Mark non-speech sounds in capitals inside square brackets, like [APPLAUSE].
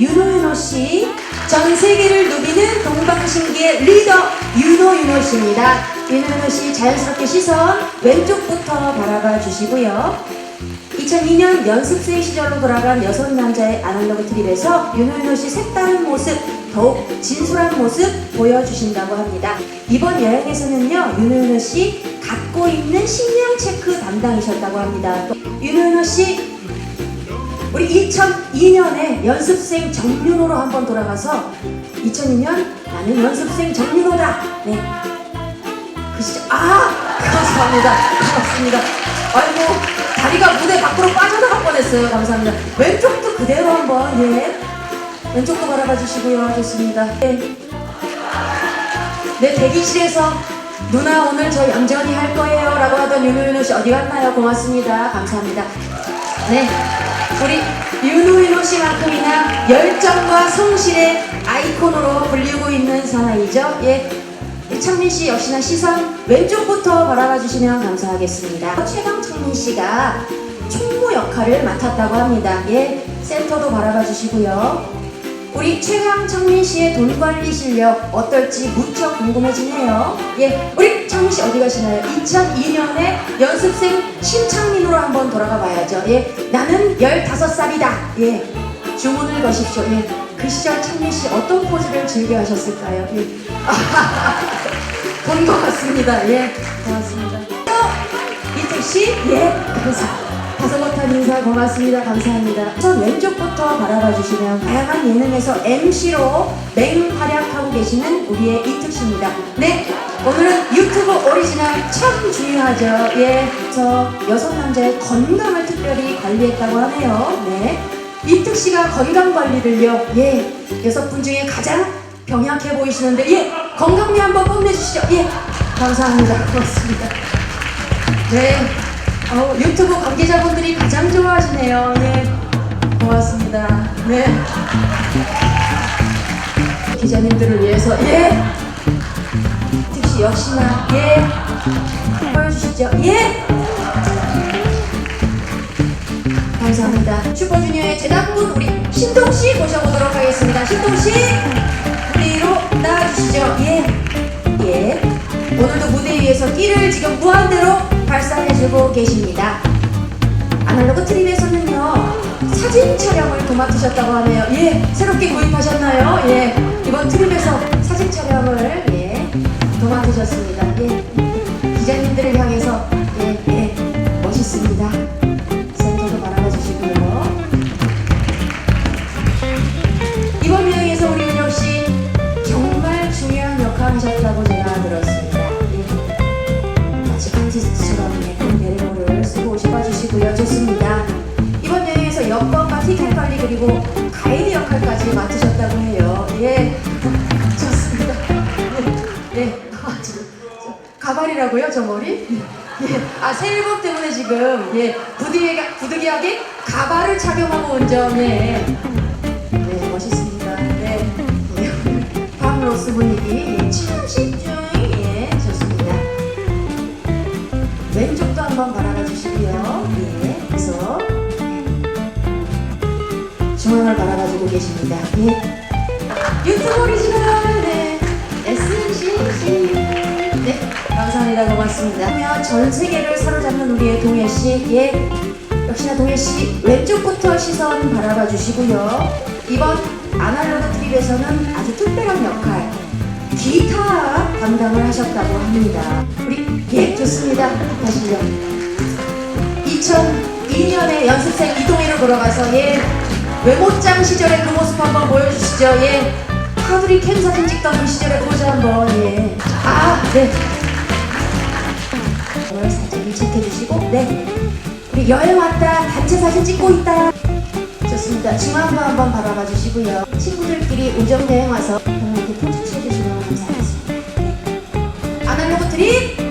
윤호윤호 씨. 전 세계를 누비는 동방신기의 리더 윤호윤호 씨입니다. 윤호윤호 씨 자연스럽게 시선 왼쪽부터 바라봐 주시고요. 2002년 연습생 시절로 돌아간 여섯 남자의 아날로그 트립에서 윤호윤호 씨 색다른 모습, 더욱 진솔한 모습 보여주신다고 합니다. 이번 여행에서는요, 윤호윤호 씨 갖고 있는 식량 체크 담당이셨다고 합니다. 또 윤호윤호 씨 우리 2002년에 연습생 정윤호로 한번 돌아가서 2002년 나는 연습생 정윤호다. 네. 그 시절 아 감사합니다. 고맙습니다. 아이고 다리가 무대 밖으로 빠져나갈 뻔했어요. 감사합니다. 왼쪽도 그대로 한번 예. 왼쪽도 바라봐 주시고요. 좋습니다. 네. 내 대기실에서 누나 오늘 저 얌전히 할 거예요 라고 하던 윤호윤호 씨 어디 갔나요? 고맙습니다. 감사합니다. 네. 우리 윤호윤호 씨만큼이나 열정과 성실의 아이콘으로 불리고 있는 사나이죠. 예. 창민 씨 역시나 시선 왼쪽부터 바라봐 주시면 감사하겠습니다. 최강 창민 씨가 총무 역할을 맡았다고 합니다. 예. 센터도 바라봐 주시고요. 우리 최강 창민 씨의 돈 관리 실력 어떨지 무척 궁금해지네요. 예, 우리 창민 씨 어디 가시나요? 2002년에 연습생 한번 돌아가 봐야죠. 예, 나는 15살이다. 예, 주문을 거십시오. 예, 그 시절 창민 씨 어떤 포즈를 즐겨 하셨을까요? 예, [LAUGHS] 본것 같습니다. 예, 고맙습니다. 이택 씨, 예, 감사. 다섯 못한 인사 고맙습니다. 감사합니다. 우선 왼쪽부터 바라봐 주시면 다양한 예능에서 MC로 맹활약하고 계시는 우리의 이특 씨입니다. 네, 오늘은 유튜브 오리지널 참 중요하죠. 예, 저 여섯 남자의 건강을 특별히 관리했다고 하네요. 네, 이특 씨가 건강 관리를요. 예, 여섯 분 중에 가장 병약해 보이시는데 예, 건강미 한번 뽐내주시죠. 예, 감사합니다. 고맙습니다. 네. 어, 유튜브 관계자분들이 가장 좋아하시네요. 네. 고맙습니다. 네. 기자님들을 위해서, 예. 특시 역시나, 예. 보여주시죠. 예. 감사합니다. 슈퍼주니어의 제작분 우리 신동 씨 모셔보도록 하겠습니다. 신동 씨, 무대로 나와주시죠. 예. 예. 오늘도 무대 위에서 끼를 지금 무한대로 발산해주고 계십니다. 아날로그 트립에서는요 사진 촬영을 도맡으셨다고 하네요. 예, 새롭게 구입하셨나요? 예, 이번 트립에서 사진 촬영을 예 도맡으셨습니다. 예, 기자님들을 향해서 예, 예, 멋있습니다. 센터도 바라봐 주시고요. 이번 여행에서 우리 윤혁 씨 정말 중요한 역할 하셨다고 제가 들었습니다. 예. 마치 아티스트처럼 예쁜 베레모를 쓰고 오셔봐 주시고요. 좋습니다. 이번 여행에서 여권과 티켓 관리 그리고 가이드 역할까지 맡으셨다고 해요. 예. 좋습니다. 예. 예. 가발이라고요? 저 머리? 예. 아, 새 앨범 때문에 지금 예. 부득이하게, 부득이하게 가발을 착용하고 온 점, 예. 네, 멋있습니다. 네. 예. 밤로스 분위기 예, 침식 중 예, 좋습니다. 왼쪽도 한번 바라봐 주시고요. 예, 그래서 중앙을 바라봐주고 계십니다. 예. 유튜브 오리지널 감사합니다. 고맙습니다. 그러면 전 세계를 사로잡는 우리의 동해 씨, 예. 역시나 동해 씨 왼쪽부터 시선 바라봐 주시고요. 이번 아날로그 트립에서는 아주 특별한 역할 기타 담당을 하셨다고 합니다. 우리 예 좋습니다. 다시요. 2002년에 연습생 이동희로 돌아가서 예 외모짱 시절의 그 모습 한번 보여주시죠. 예 하두리 캠 사진 찍던 그 시절의 그 모습 한번 예. 아 네. 좋아요 사진을 지켜주시고 네. 우리 여행 왔다 단체 사진 찍고 있다. 좋습니다. 중앙부 한번 바라봐 주시고요. 친구들끼리 우정 여행 와서 저한테 포즈 취해주시면 감사하겠습니다. 네. 안 하려고 드립